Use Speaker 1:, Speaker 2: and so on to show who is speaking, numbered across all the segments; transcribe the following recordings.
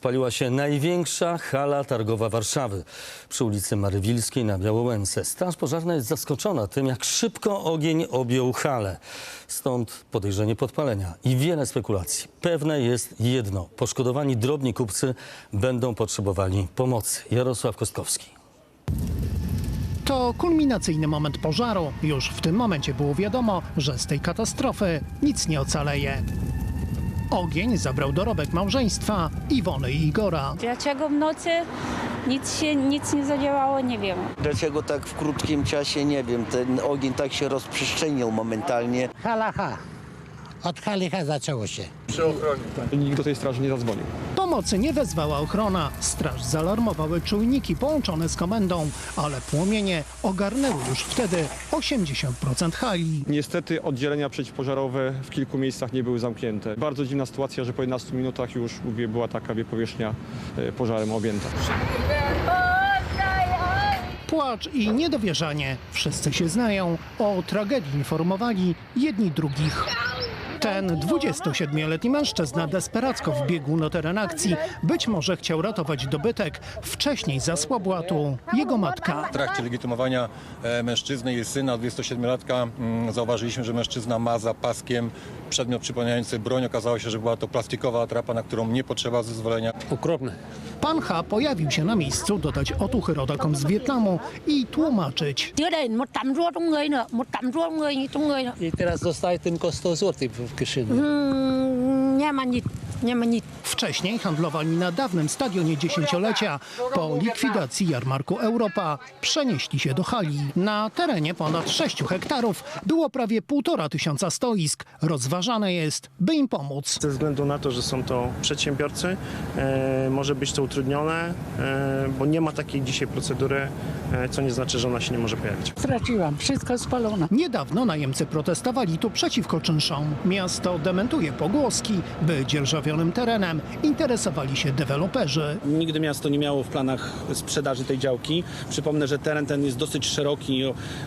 Speaker 1: Paliła się największa hala targowa Warszawy przy ulicy Marywilskiej na Białołęce. Straż pożarna jest zaskoczona tym, jak szybko ogień objął halę. Stąd podejrzenie podpalenia i wiele spekulacji. Pewne jest jedno. Poszkodowani drobni kupcy będą potrzebowali pomocy. Jarosław Kostkowski.
Speaker 2: To kulminacyjny moment pożaru. Już w tym momencie było wiadomo, że z tej katastrofy nic nie ocaleje. Ogień zabrał dorobek małżeństwa Iwony i Igora.
Speaker 3: Dlaczego w nocy nic się nic nie zadziałało, nie wiem.
Speaker 4: Dlaczego tak w krótkim czasie, nie wiem, ten ogień tak się rozprzestrzenił momentalnie.
Speaker 5: Halacha. Od halicha zaczęło się.
Speaker 6: Nikt do tej straży nie zadzwonił.
Speaker 2: Pomocy nie wezwała ochrona. Straż zaalarmowały czujniki połączone z komendą, ale płomienie ogarnęły już wtedy 80% hali.
Speaker 6: Niestety oddzielenia przeciwpożarowe w kilku miejscach nie były zamknięte. Bardzo dziwna sytuacja, że po 11 minutach już mówię, była taka wie, powierzchnia e, pożarem objęta.
Speaker 2: Płacz i niedowierzanie. Wszyscy się znają. O tragedii informowali jedni drugich. Ten 27-letni mężczyzna desperacko wbiegł na teren akcji. Być może chciał ratować dobytek. Wcześniej zasłabła tu jego matka.
Speaker 7: W trakcie legitymowania e, mężczyzny i syna 27-latka mm, zauważyliśmy, że mężczyzna ma za paskiem przedmiot przypominający broń. Okazało się, że była to plastikowa atrapa, na którą nie potrzeba zezwolenia.
Speaker 5: Okropne.
Speaker 2: Pan H. pojawił się na miejscu dodać otuchy rodakom z Wietnamu i tłumaczyć.
Speaker 5: I teraz dostaje tylko 100 zł w kieszeni.
Speaker 8: Ừm, Nie ma nic, nie ma nic.
Speaker 2: Wcześniej handlowali na dawnym stadionie dziesięciolecia. Po likwidacji jarmarku Europa przenieśli się do hali. Na terenie ponad 6 hektarów było prawie półtora tysiąca stoisk. Rozważane jest, by im pomóc.
Speaker 9: Ze względu na to, że są to przedsiębiorcy, e, może być to utrudnione, e, bo nie ma takiej dzisiaj procedury, e, co nie znaczy, że ona się nie może pojawić.
Speaker 8: Straciłam, wszystko spalone.
Speaker 2: Niedawno najemcy protestowali tu przeciwko czynszom. Miasto dementuje pogłoski, by dzierżawionym terenem interesowali się deweloperzy.
Speaker 10: Nigdy miasto nie miało w planach sprzedaży tej działki. Przypomnę, że teren ten jest dosyć szeroki,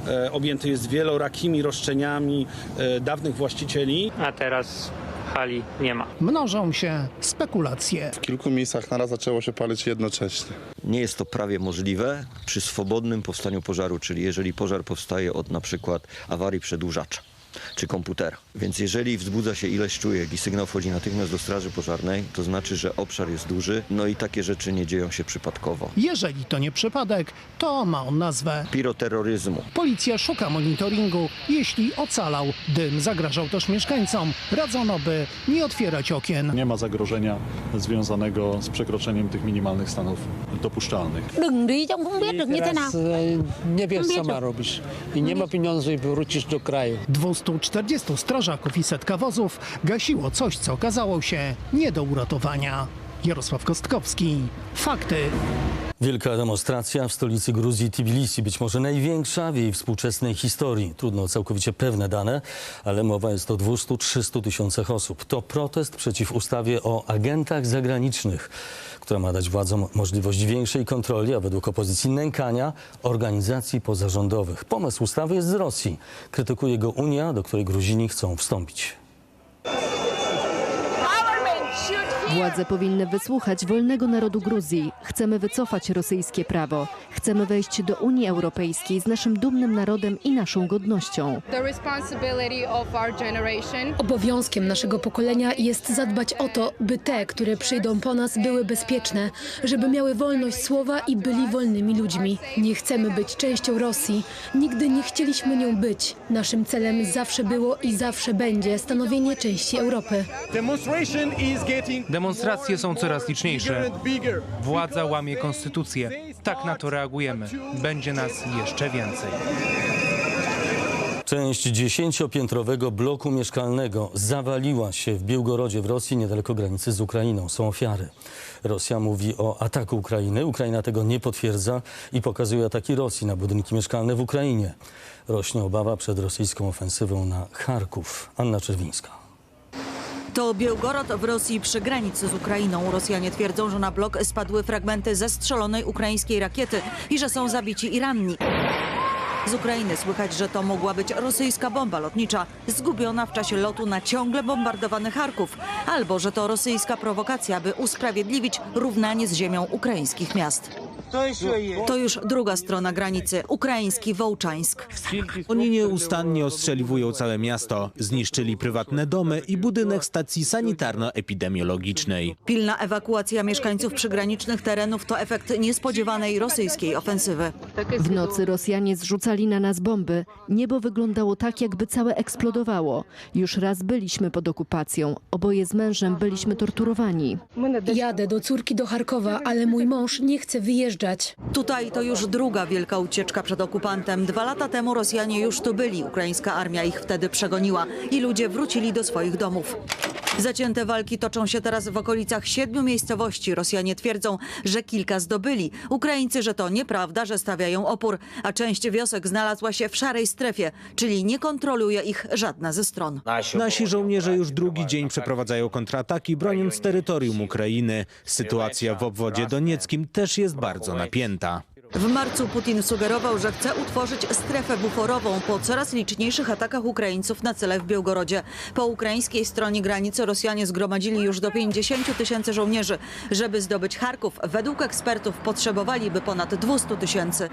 Speaker 10: e, objęty jest wielorakimi roszczeniami e, dawnych właścicieli.
Speaker 11: a teraz hali nie ma.
Speaker 2: Mnożą się spekulacje.
Speaker 12: W kilku miejscach naraz zaczęło się palić jednocześnie.
Speaker 13: Nie jest to prawie możliwe przy swobodnym powstaniu pożaru, czyli jeżeli pożar powstaje od na przykład awarii przedłużacza czy komputera. Więc jeżeli wzbudza się ileś czujek i sygnał wchodzi natychmiast do straży pożarnej, to znaczy, że obszar jest duży, no i takie rzeczy nie dzieją się przypadkowo.
Speaker 2: Jeżeli to nie przypadek, to ma on nazwę.
Speaker 13: Piroterroryzmu.
Speaker 2: Policja szuka monitoringu. Jeśli ocalał, dym zagrażał też mieszkańcom. Radzono, by nie otwierać okien.
Speaker 12: Nie ma zagrożenia związanego z przekroczeniem tych minimalnych stanów dopuszczalnych.
Speaker 8: Đừng đi trong không biết được như thế nào.
Speaker 5: e, nie wiesz, co ma robić. I nie ma pieniędzy i wrócisz do kraju.
Speaker 2: 240 strażaków i setka wozów gasiło coś, co okazało się nie do uratowania. Jarosław Kostkowski. Fakty.
Speaker 1: Wielka demonstracja w stolicy Gruzji Tbilisi, być może największa w jej współczesnej historii. Trudno o całkowicie pewne dane, ale mowa jest o 200-300 tysiącach osób. To protest przeciw ustawie o agentach zagranicznych, która ma dać władzom możliwość większej kontroli, a według opozycji nękania organizacji pozarządowych. Pomysł ustawy jest z Rosji. Krytykuje go Unia, do której Gruzini chcą wstąpić.
Speaker 14: Władze powinny wysłuchać wolnego narodu Gruzji. Chcemy wycofać rosyjskie prawo. Chcemy wejść do Unii Europejskiej z naszym dumnym narodem i naszą godnością.
Speaker 8: Obowiązkiem naszego pokolenia jest zadbać o to, by te, które przyjdą po nas, były bezpieczne, żeby miały wolność słowa i byli wolnymi ludźmi. Nie chcemy być częścią Rosji. Nigdy nie chcieliśmy nią być. Naszym celem zawsze było i zawsze będzie stanowienie części Europy.
Speaker 11: Demonstracje są coraz liczniejsze. Władza łamie konstytucję. Tak na to reagujemy. Będzie nas jeszcze więcej.
Speaker 1: Część dziesięciopiętrowego bloku mieszkalnego zawaliła się w Białgorodzie w Rosji, niedaleko granicy z Ukrainą. Są ofiary. Rosja mówi o ataku Ukrainy. Ukraina tego nie potwierdza i pokazuje ataki Rosji na budynki mieszkalne w Ukrainie. Rośnie obawa przed rosyjską ofensywą na Charków. Anna Czerwińska.
Speaker 3: To Białgorod w Rosji przy granicy z Ukrainą. Rosjanie twierdzą, że na blok spadły fragmenty zestrzelonej ukraińskiej rakiety i że są zabici i ranni. Z Ukrainy słychać, że to mogła być rosyjska bomba lotnicza zgubiona w czasie lotu na ciągle bombardowany Charków, albo że to rosyjska prowokacja, by usprawiedliwić równanie z ziemią ukraińskich miast. To już druga strona granicy, ukraiński Wołczańsk.
Speaker 15: Oni nieustannie ostrzeliwują całe miasto. Zniszczyli prywatne domy i budynek stacji sanitarno-epidemiologicznej.
Speaker 3: Pilna ewakuacja mieszkańców przygranicznych terenów to efekt niespodziewanej rosyjskiej ofensywy.
Speaker 14: W nocy Rosjanie zrzucali na nas bomby. Niebo wyglądało tak, jakby całe eksplodowało. Już raz byliśmy pod okupacją. Oboje z mężem byliśmy torturowani.
Speaker 8: Jadę do córki do Charkowa, ale mój mąż nie chce wyjeżdżać.
Speaker 3: Tutaj to już druga wielka ucieczka przed okupantem. Dwa lata temu Rosjanie już tu byli. Ukraińska armia ich wtedy przegoniła i ludzie wrócili do swoich domów. Zacięte walki toczą się teraz w okolicach siedmiu miejscowości. Rosjanie twierdzą, że kilka zdobyli. Ukraińcy, że to nieprawda, że stawiają opór, a część wiosek znalazła się w szarej strefie, czyli nie kontroluje ich żadna ze stron.
Speaker 15: Nasi żołnierze już drugi dzień przeprowadzają kontrataki, broniąc terytorium Ukrainy. Sytuacja w obwodzie donieckim też jest bardzo napięta.
Speaker 3: W marcu Putin sugerował, że chce utworzyć strefę buforową po coraz liczniejszych atakach Ukraińców na cele w Białgorodzie. Po ukraińskiej stronie granicy Rosjanie zgromadzili już do 50 tysięcy żołnierzy. Żeby zdobyć Charków, według ekspertów potrzebowaliby ponad 200 tysięcy.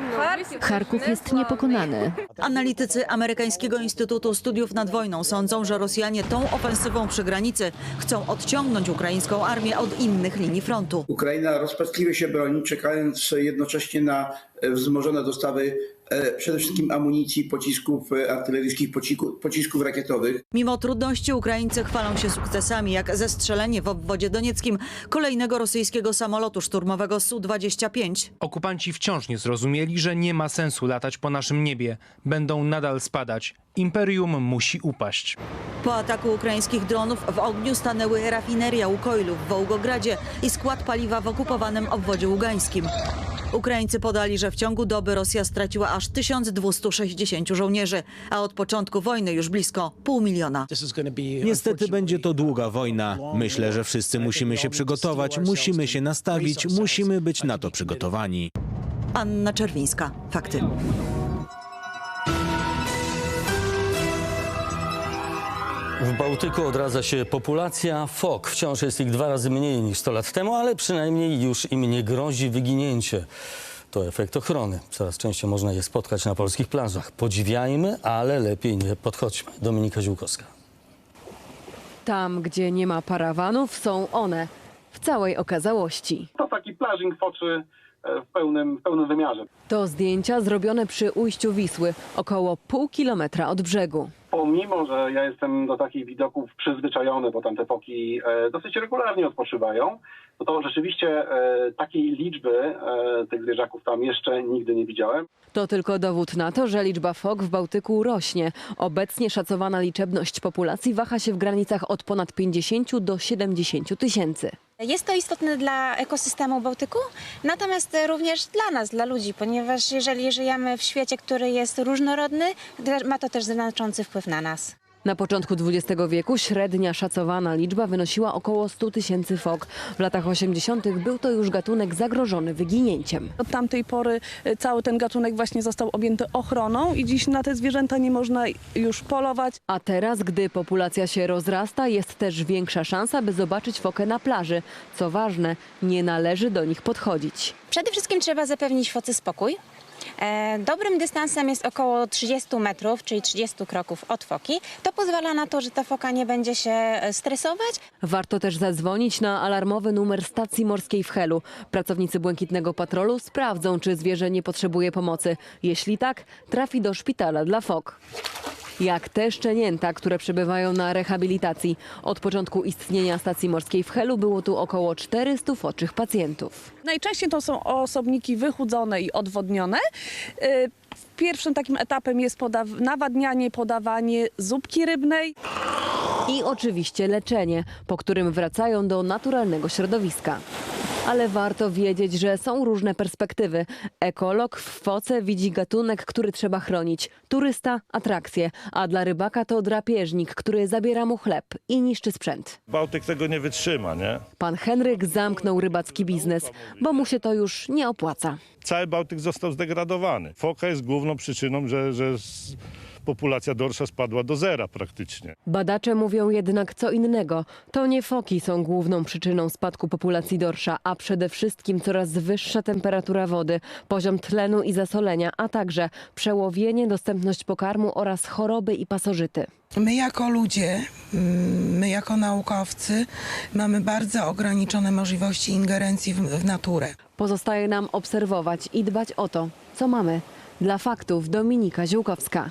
Speaker 14: Charków jest niepokonany.
Speaker 3: Analitycy Amerykańskiego Instytutu Studiów nad Wojną sądzą, że Rosjanie tą ofensywą przy granicy chcą odciągnąć ukraińską armię od innych linii frontu.
Speaker 16: Ukraina rozpaczliwie się broni, czekając jednocześnie na e, wzmożone dostawy e, przede wszystkim amunicji, pocisków e, artyleryjskich, pocisków rakietowych.
Speaker 3: Mimo trudności Ukraińcy chwalą się sukcesami, jak zestrzelenie w obwodzie donieckim kolejnego rosyjskiego samolotu szturmowego Su-25.
Speaker 11: Okupanci wciąż nie zrozumieli, że nie ma sensu latać po naszym niebie. Będą nadal spadać. Imperium musi upaść.
Speaker 3: Po ataku ukraińskich dronów w ogniu stanęły rafineria Łukoilu w Wołgogradzie i skład paliwa w okupowanym obwodzie ługańskim. Ukraińcy podali, że w ciągu doby Rosja straciła aż 1260 żołnierzy, a od początku wojny już blisko pół miliona.
Speaker 15: Niestety będzie to długa wojna. Myślę, że wszyscy musimy się przygotować, musimy się nastawić, musimy być na to przygotowani.
Speaker 3: Anna Czerwińska. Fakty.
Speaker 1: W Bałtyku odradza się populacja fok. Wciąż jest ich dwa razy mniej niż 100 lat temu, ale przynajmniej już im nie grozi wyginięcie. To efekt ochrony. Coraz częściej można je spotkać na polskich plażach. Podziwiajmy, ale lepiej nie podchodźmy. Dominika Ziółkowska.
Speaker 17: Tam, gdzie nie ma parawanów, są one w całej okazałości.
Speaker 18: To taki plażing foczy w pełnym, w pełnym wymiarze.
Speaker 17: To zdjęcia zrobione przy ujściu Wisły, około pół kilometra od brzegu.
Speaker 18: Pomimo, że ja jestem do takich widoków przyzwyczajony, bo tam te foki e, dosyć regularnie odpoczywają, no to rzeczywiście e, takiej liczby e, tych zwierzaków tam jeszcze nigdy nie widziałem.
Speaker 17: To tylko dowód na to, że liczba fok w Bałtyku rośnie. Obecnie szacowana liczebność populacji waha się w granicach od ponad 50 do 70 tysięcy.
Speaker 19: Jest to istotne dla ekosystemu Bałtyku, natomiast również dla nas, dla ludzi, ponieważ jeżeli żyjemy w świecie, który jest różnorodny, ma to też znaczący wpływ na nas.
Speaker 17: Na początku XX wieku średnia szacowana liczba wynosiła około 100 tysięcy fok. W latach 80. był to już gatunek zagrożony wyginięciem.
Speaker 20: Od tamtej pory e, cały ten gatunek właśnie został objęty ochroną i dziś na te zwierzęta nie można już polować.
Speaker 17: A teraz, gdy populacja się rozrasta, jest też większa szansa, by zobaczyć fokę na plaży. Co ważne, nie należy do nich podchodzić.
Speaker 19: Przede wszystkim trzeba zapewnić focy spokój. E, Dobrym dystansem jest około 30 metrów, czyli 30 kroków od foki. To pozwala na to, że ta foka nie będzie się e, stresować.
Speaker 17: Warto też zadzwonić na alarmowy numer stacji morskiej w Helu. Pracownicy Błękitnego Patrolu sprawdzą, czy zwierzę nie potrzebuje pomocy. Jeśli tak, trafi do szpitala dla fok. Jak te szczenięta, które przebywają na rehabilitacji. Od początku istnienia stacji morskiej w Helu było tu około 400 foczych pacjentów.
Speaker 20: Najczęściej to są osobniki wychudzone i odwodnione. E, Pierwszym takim etapem jest podaw- nawadnianie, podawanie zupki rybnej.
Speaker 17: I oczywiście leczenie, po którym wracają do naturalnego środowiska. Ale warto wiedzieć, że są różne perspektywy. Ekolog w foce widzi gatunek, który trzeba chronić. Turysta atrakcje, a dla rybaka to drapieżnik, który zabiera mu chleb i niszczy sprzęt.
Speaker 21: Bałtyk tego nie wytrzyma, nie?
Speaker 17: Pan Henryk zamknął rybacki biznes, bo mu się to już nie opłaca.
Speaker 21: Cały Bałtyk został zdegradowany. Foka jest główną przyczyną, że, że populacja dorsza spadła do zera praktycznie.
Speaker 17: Badacze mówią jednak co innego. To nie foki są główną przyczyną spadku populacji dorsza, a przede wszystkim coraz wyższa temperatura wody, poziom tlenu i zasolenia, a także przełowienie, dostępność pokarmu oraz choroby i pasożyty.
Speaker 22: My jako ludzie, mm, my jako naukowcy mamy bardzo ograniczone możliwości ingerencji w, w naturę.
Speaker 17: Pozostaje nam obserwować i dbać o to, co mamy. Dla faktów Dominika Ziółkowska.